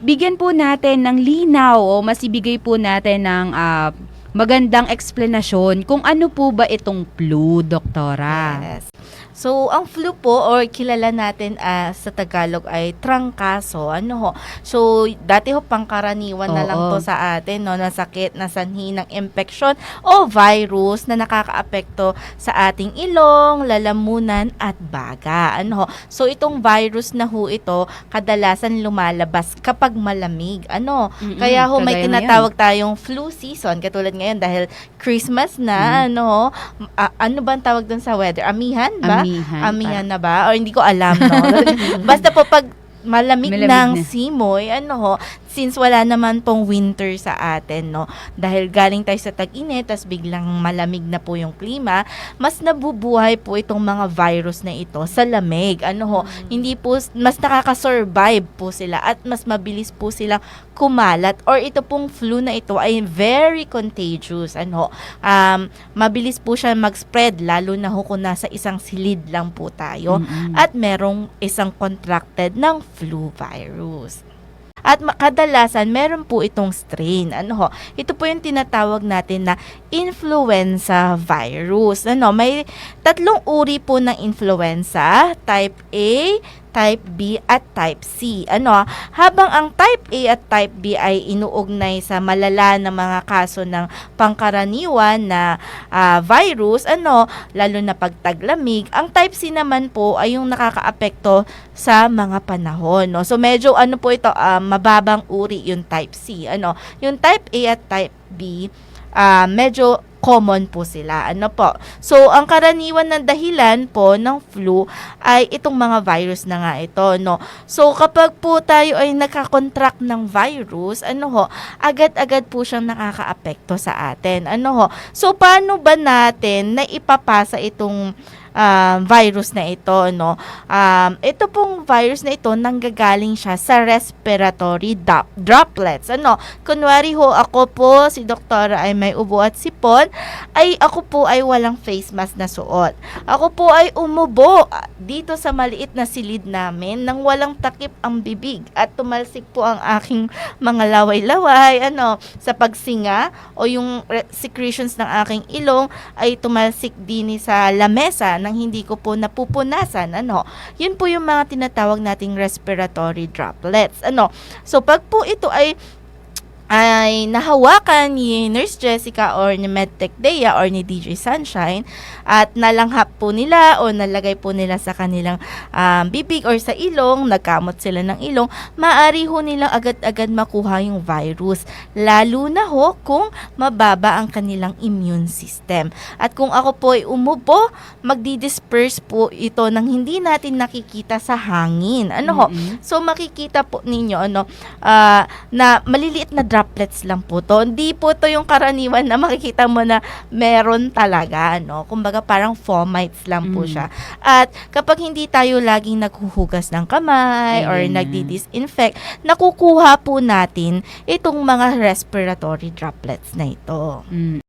bigyan po natin ng linaw o masibigay po natin ng ah, magandang eksplanasyon kung ano po ba itong flu, doktora. Yes. So, ang flu po or kilala natin ah, sa Tagalog ay trangkaso. Ano ho? So, dati ho pangkaraniwan na lang Oo. to sa atin no na sakit na sanhi ng infection o virus na nakakaapekto sa ating ilong, lalamunan at baga. Ano ho? So, itong virus na ho ito kadalasan lumalabas kapag malamig. Ano? Mm-mm, Kaya ho may tinatawag tayong flu season katulad ngayon dahil Christmas na ano ho. Ah, ano ba ang tawag doon sa weather? Amihan ba? Amihan. Amihan na ba? Or hindi ko alam, no? Basta po pag malamig, Malamig ng na. simoy, ano ho, since wala naman pong winter sa atin, no? Dahil galing tayo sa tag-init, tas biglang malamig na po yung klima, mas nabubuhay po itong mga virus na ito sa lamig. Ano ho, hindi po, mas nakaka-survive po sila at mas mabilis po silang kumalat or ito pong flu na ito ay very contagious. Ano, um, mabilis po siya mag-spread lalo na ho kung nasa isang silid lang po tayo Mm-mm. at merong isang contracted ng flu virus. At kadalasan, meron po itong strain. Ano ho? Ito po yung tinatawag natin na influenza virus. Ano, may tatlong uri po ng influenza, type A, type B at type C. Ano, habang ang type A at type B ay inuugnay sa malala na mga kaso ng pangkaraniwan na ah, virus, ano, lalo na pagtaglamig, ang type C naman po ay yung nakakaapekto sa mga panahon, no. So medyo ano po ito, ah, mababang uri yung type C. Ano, yung type A at type B ah, medyo common po sila. Ano po? So, ang karaniwan ng dahilan po ng flu ay itong mga virus na nga ito, no? So, kapag po tayo ay nakakontract ng virus, ano ho, agad-agad po siyang nakakaapekto sa atin. Ano ho? So, paano ba natin na ipapasa itong um, virus na ito, no? Um, ito pong virus na ito, nanggagaling siya sa respiratory drop- droplets. Ano? Kunwari ho, ako po, si doktora ay may ubo at sipon, ay ako po ay walang face mask na suot. Ako po ay umubo dito sa maliit na silid namin nang walang takip ang bibig at tumalsik po ang aking mga laway-laway ano sa pagsinga o yung re- secretions ng aking ilong ay tumalsik din sa lamesa nang hindi ko po napupunasan ano? Yun po yung mga tinatawag nating respiratory droplets ano? So pag po ito ay ay nahawakan ni Nurse Jessica or ni Medtech Dea or ni DJ Sunshine at nalanghap po nila o nalagay po nila sa kanilang um, bibig or sa ilong, nagkamot sila ng ilong, maari ho nilang agad-agad makuha yung virus. Lalo na ho kung mababa ang kanilang immune system. At kung ako po ay umubo, magdi-disperse po ito nang hindi natin nakikita sa hangin. Ano ho? Mm-mm. So makikita po ninyo ano ah, na maliliit na droplets lang po to. Hindi po to yung karaniwan na makikita mo na meron talaga no. Kumbaga parang fomites lang po Mm. siya. At kapag hindi tayo laging naghuhugas ng kamay or Ayan na. nagdi-disinfect, nakukuha po natin itong mga respiratory droplets na ito. Mm.